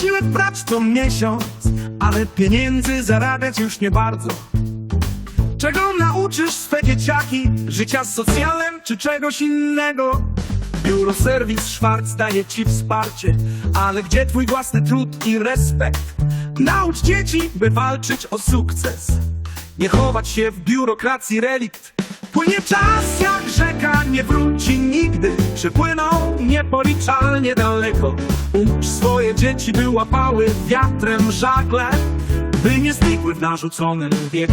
siłę brać co miesiąc, ale pieniędzy zarabiać już nie bardzo. Czego nauczysz swe dzieciaki? Życia z socjalem czy czegoś innego? Biuro Serwis Schwarz daje ci wsparcie, ale gdzie twój własny trud i respekt? Naucz dzieci, by walczyć o sukces, nie chować się w biurokracji relikt. Płynie czas jak rzeka, nie wróci nigdy, przepłynął niepoliczalnie daleko. Ucz swoje dzieci, by łapały wiatrem żagle, by nie znikły w narzuconym wieku.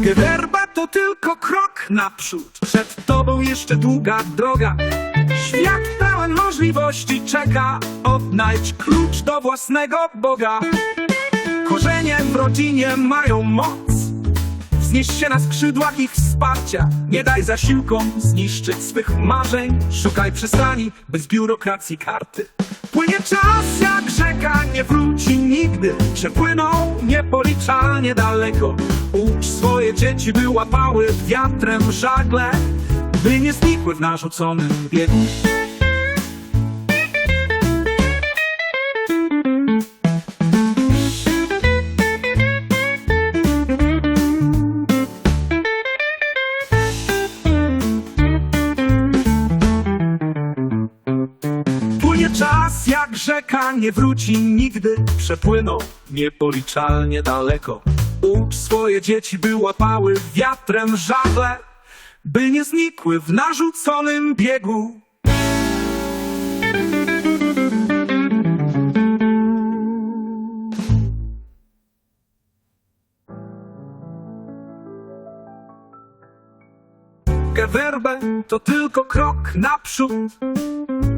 Gewerba to tylko krok naprzód, przed tobą jeszcze długa droga. Świat pełen możliwości czeka, odnajdź klucz do własnego Boga. Korzenie w rodzinie mają moc, wznieś się na skrzydłach ich wsparcia. Nie daj zasiłkom zniszczyć swych marzeń, szukaj przystani bez biurokracji karty. Płynie czas jak rzeka, nie wróci nigdy, przepłynął niepoliczalnie daleko. Ucz swoje dzieci, by łapały wiatrem żagle, by nie znikły w narzuconym biegu. Rzeka, nie wróci nigdy. Przepłynął niepoliczalnie daleko. Ucz swoje dzieci, by łapały wiatrem żagle By nie znikły w narzuconym biegu. Gewerbę to tylko krok naprzód.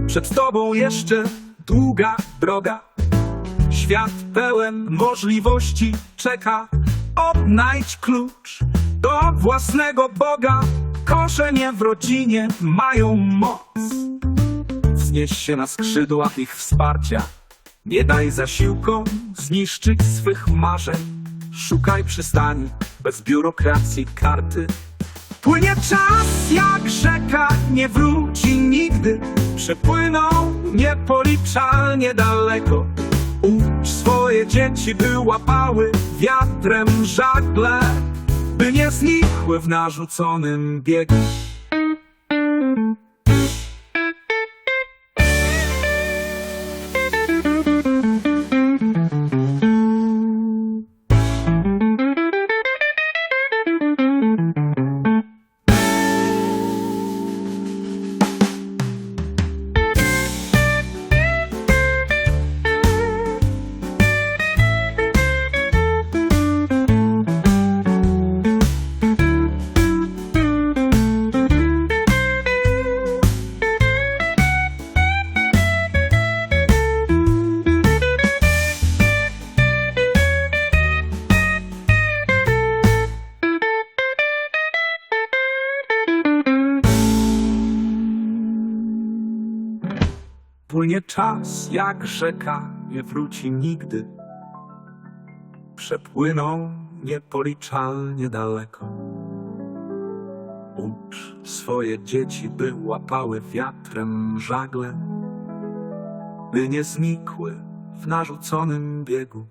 Przed tobą jeszcze długa droga. Świat pełen możliwości czeka. Odnajdź klucz do własnego Boga. Korzenie w rodzinie mają moc. Wznieś się na skrzydłach ich wsparcia. Nie daj zasiłkom zniszczyć swych marzeń. Szukaj przystani bez biurokracji karty. Płynie czas jak rzeka, nie wróci nigdy. Przepłynął niepoliczalnie daleko. Ucz swoje dzieci, by łapały wiatrem żagle, by nie znikły w narzuconym biegu. Płynie czas jak rzeka, nie wróci nigdy. Przepłynął niepoliczalnie daleko. Ucz swoje dzieci, by łapały wiatrem żagle, by nie znikły w narzuconym biegu.